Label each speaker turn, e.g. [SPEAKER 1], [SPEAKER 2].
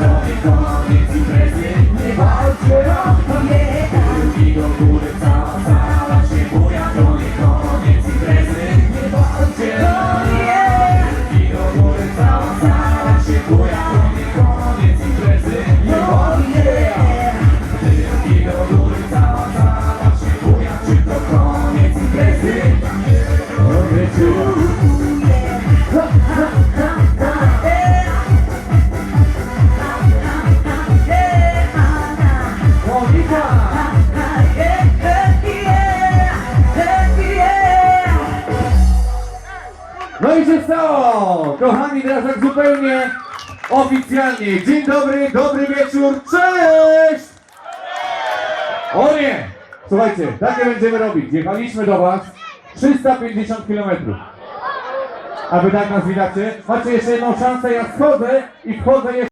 [SPEAKER 1] koniec, koniec imprezy Nie do góry, cała sala się buja nie koniec imprezy Nie Ręki do góry, się buja nie koniec Nie do góry, się buja Czy koniec imprezy? Dobry ciur
[SPEAKER 2] No i się stało! Kochani, teraz tak zupełnie oficjalnie. Dzień dobry, dobry wieczór, cześć! O nie! Słuchajcie, takie będziemy robić. Jechaliśmy do Was 350 km. A Wy tak nas widacie? Macie jeszcze jedną szansę, ja schodzę i wchodzę jeszcze